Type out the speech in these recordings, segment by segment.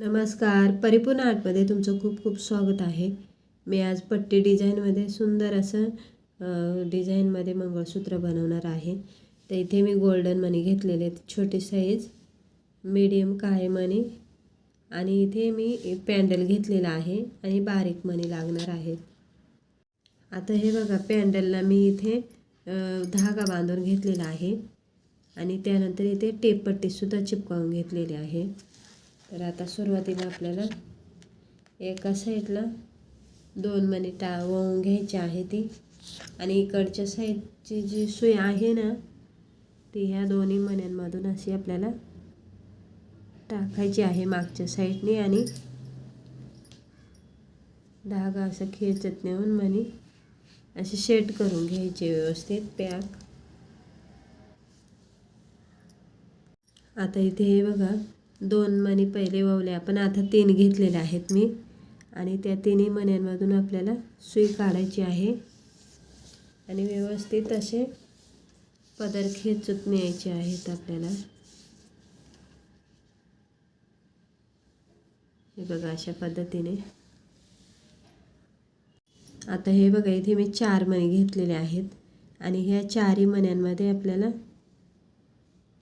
नमस्कार. परिपूर्ण आर्टमध्ये तुमचं खूप खूप स्वागत आहे. मी आज पट्टी डिझाईनमध्ये सुंदर असं डिझाईनमध्ये मंगळसूत्र बनवणार आहे. तर इथे मी गोल्डन मनी घेतलेले आहेत छोटी साईज मीडियम काळे मनी. आणि इथे मी पॅन्डल घेतलेला आहे आणि बारीक मनी लागणार आहे. आता हे बघा पॅन्डलला मी इथे धागा बांधून घेतलेला आहे. आणि त्यानंतर इथे टेपपट्टीसुद्धा चिपकावून घेतलेली आहे. तर आता सुरुवातीला आपल्याला एका साईडला दोन मणी टा वळून घ्यायची आहे ती. आणि इकडच्या साईडची जी सुई आहे ना ती ह्या दोन्ही मण्यांमधून अशी आपल्याला टाकायची आहे मागच्या साईडने. आणि धागा असं खेचत नेऊन मणी असे शेट करून घ्यायचे व्यवस्थित पॅक. आता इथे हे बघा दोन मणी पहिले ववले. आपण आता तीन घेतलेले आहेत मी. आणि त्या तिन्ही मण्यांमधून आपल्याला सुई काढायची आहे. आणि व्यवस्थित असे पदर खेचत न्यायचे आहेत आपल्याला. हे बघा अशा पद्धतीने. आता हे बघा इथे मी चार मणी घेतलेले आहेत. आणि ह्या चारही मण्यांमध्ये आपल्याला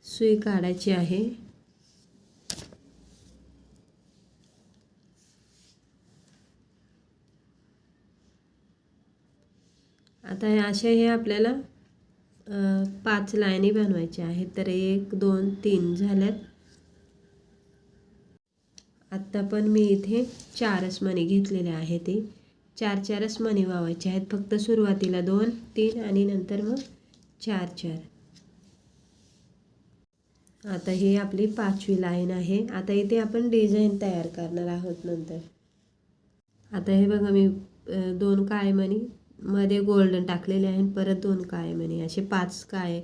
सुई काढायची आहे. आता हे अशा हे आपल्याला पाच लाईनी बनवायच्या आहेत. तर एक दोन तीन झाल्यात. आत्ता पण मी इथे चारच मणी घेतलेले आहे ते चार चारच मणी वावायचे आहेत. फक्त सुरुवातीला दोन तीन आणि नंतर मग चार चार. आता ही आपली पाचवी लाईन आहे. आता इथे आपण डिझाईन तयार करणार आहोत नंतर. आता हे बघा मी दोन काळे मणी मध्ये गोल्डन टाकलेले आहे परत दोन काळे मणी असे पाच काळे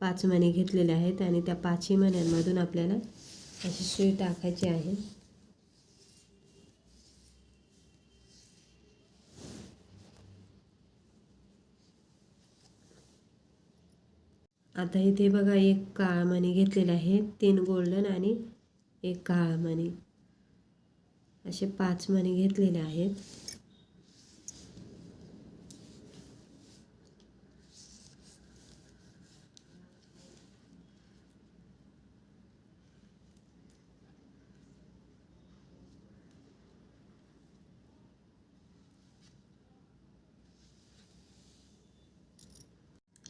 पाच मणी घेतलेले आहेत आणि त्या पाचही मण्यांमधून आपल्याला अशी सुई टाकायची आहे. आता इथे बघा एक काळा मणी घेतलेला आहे. तीन गोल्डन आणि एक काळा मणी असे पाच मणी घेतलेले आहेत.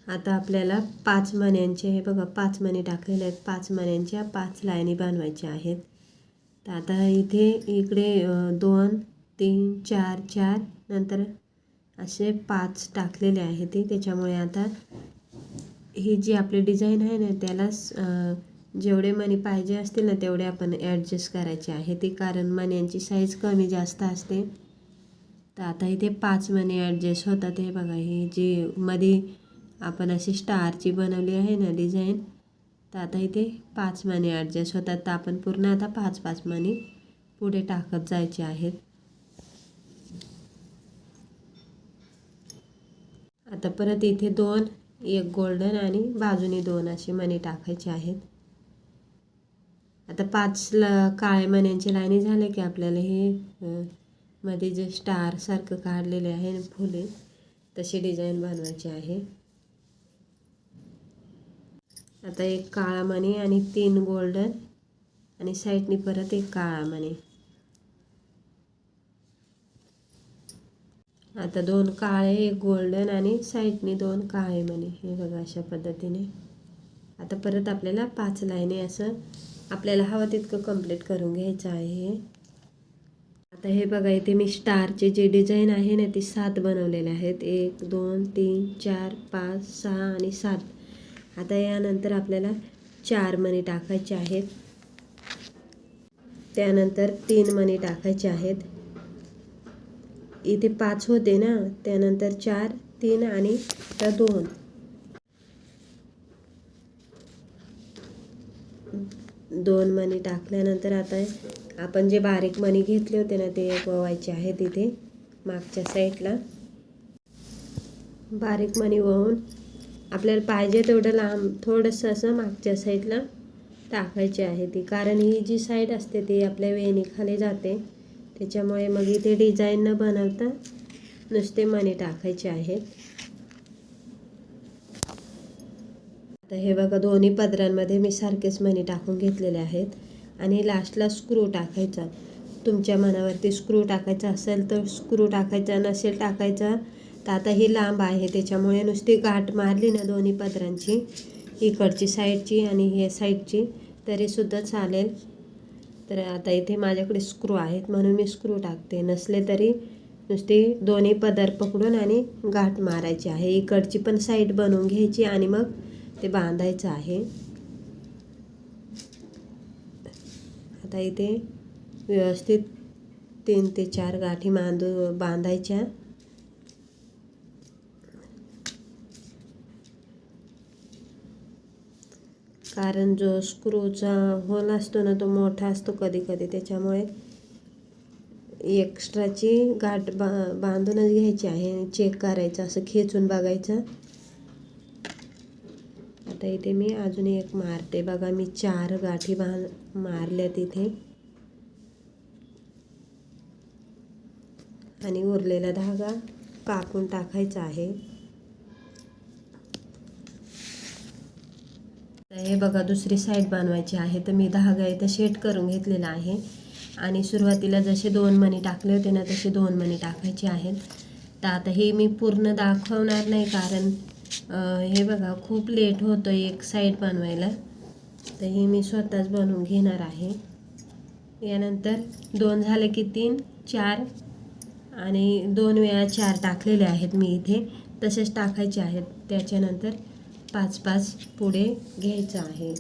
आता आपल्याला पाच मण्यांचे हे बघा पाच मणी टाकलेले आहेत. पाच मण्यांच्या पाच लाईनी बनवायच्या आहेत. तर आता इथे इकडे दोन तीन चार चार नंतर असे पाच टाकलेले आहेत ते. त्याच्यामुळे आता ही जी आपली डिझाईन आहे ना त्याला जेवढे मणी पाहिजे असतील ना तेवढे आपण ॲडजस्ट करायचे आहे. ते कारण मण्यांची साईज कमी जास्त असते. तर आता इथे पाच मणी ॲडजस्ट होतात. हे बघा हे जे मध्ये आपण अशी स्टारची बनवली आहे ना डिझाईन. तर आता इथे पाच मणी ॲडजस्ट होतात. तर आपण पूर्ण आता पाच पाच मणी पुढे टाकत जायचे आहेत. आता परत इथे दोन एक गोल्डन आणि बाजूने दोन असे मणी टाकायचे आहेत. आता पाच ल काळ्या मण्यांच्या लाईनी झाले की आपल्याला हे मध्ये जे स्टारसारखं काढलेले आहे फुले तशी डिझाईन बनवायची आहे. आता एक काळा मणी आणि तीन गोल्डन आणि साईडनी परत एक काळा मणी. आता दोन काळे एक गोल्डन आणि साईडनी दोन काळे मणी. हे बघा अशा पद्धतीने. आता परत आपल्याला पाच लाईने असं आपल्याला हवं तितकं कंप्लीट करून घ्यायचं आहे. हे आता हे बघा इथे मी स्टारचे जे डिझाईन आहे ना ती सात बनवलेले आहेत. एक दोन तीन चार पाच सहा आणि सात. आता यानंतर आपल्याला चार मणी टाकायचे आहेत. त्यानंतर तीन मणी टाकायचे आहेत. इथे पाच होते ना त्यानंतर चार तीन आणि आता दोन. दोन मणी टाकल्यानंतर आता आपण जे बारीक मणी घेतले होते ना ते ववायचे आहेत इथे मागच्या साईडला. बारीक मणी वळून आपल्याला पाहिजे तेवढं लांब थोडंसं असं मागच्या साईडला टाकायची आहे ती. कारण ही जी साईड असते ती आपल्या वेणीखाली जाते. त्याच्यामुळे मग इथे डिझाईन न बनवता नुसते मणी टाकायचे आहेत. आता हे बघा दोन्ही पदरांमध्ये मी सारखेच मणी टाकून घेतलेले आहेत. आणि लास्टला स्क्रू टाकायचा. तुमच्या मनावरती स्क्रू टाकायचा असेल तर स्क्रू टाकायचा नसेल टाकायचा तर आता ही लांब आहे त्याच्यामुळे नुसती गाठ मारली ना दोन्ही पदरांची. इकडची साईडची आणि हे साईडची तरीसुद्धा चालेल. तर आता इथे माझ्याकडे स्क्रू आहेत म्हणून मी स्क्रू टाकते. नसले तरी नुसती दोन्ही पदर पकडून आणि गाठ मारायची आहे. इकडची पण साईड बनवून घ्यायची आणि मग ते बांधायचं आहे. आता इथे व्यवस्थित तीन ते चार गाठी बांधू बांधायच्या. कारण जो स्क्रूचा होल असतो ना तो मोठा असतो कधी कधी. त्याच्यामुळे एक्स्ट्राची गाठ बा बांधूनच घ्यायची आहे चेक करायचं असं खेचून बघायचं. आता इथे मी अजून एक मारते. बघा मी चार गाठी बांध मारल्या तिथे आणि उरलेला धागा कापून टाकायचा आहे. हे बघा दुसरी साईड बनवायची आहे. तर मी धागा इथं शेट करून घेतलेला आहे. आणि सुरुवातीला जसे दोन मणी टाकले होते ना तसे दोन मणी टाकायचे आहेत. तर आता हे मी पूर्ण दाखवणार नाही कारण हे बघा खूप लेट होतं एक साईड बनवायला. तर हे मी स्वतःच बनवून घेणार आहे. यानंतर दोन झाले की तीन चार. आणि दोन वेळा चार टाकलेले आहेत मी इथे. तसेच टाकायचे आहेत. त्याच्यानंतर पाच पाच पुढे घ्यायचं आहे.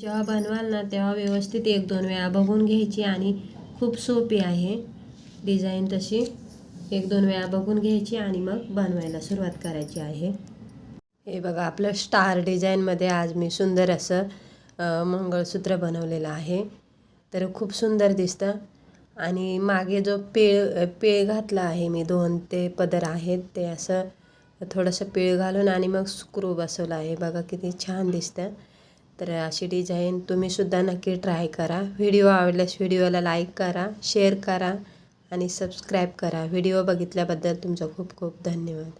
जेव्हा बनवाल ना तेव्हा व्यवस्थित एक दोन वेळा बघून घ्यायची आणि खूप सोपी आहे. डिझाईन तशी एक दोन वेळा बघून घ्यायची आणि मग बनवायला सुरुवात करायची आहे. हे बघा आपलं स्टार डिझाईनमध्ये आज मी सुंदर असं मंगळसूत्र बनवलेलं आहे. तर खूप सुंदर दिसतं. आणि मागे जो पेळ पेळ घातला आहे मी दोन ते पदर आहेत ते असं थोडंसं पीळ घालून आणि मग स्क्रू बसवला आहे. बघा किती छान दिसतं तर अशी डिझाईन तुम्हीसुद्धा नक्की ट्राय करा. व्हिडिओ आवडल्यास व्हिडिओला लाईक करा शेअर करा आणि सबस्क्राईब करा. व्हिडिओ बघितल्याबद्दल तुमचा खूप खूप धन्यवाद.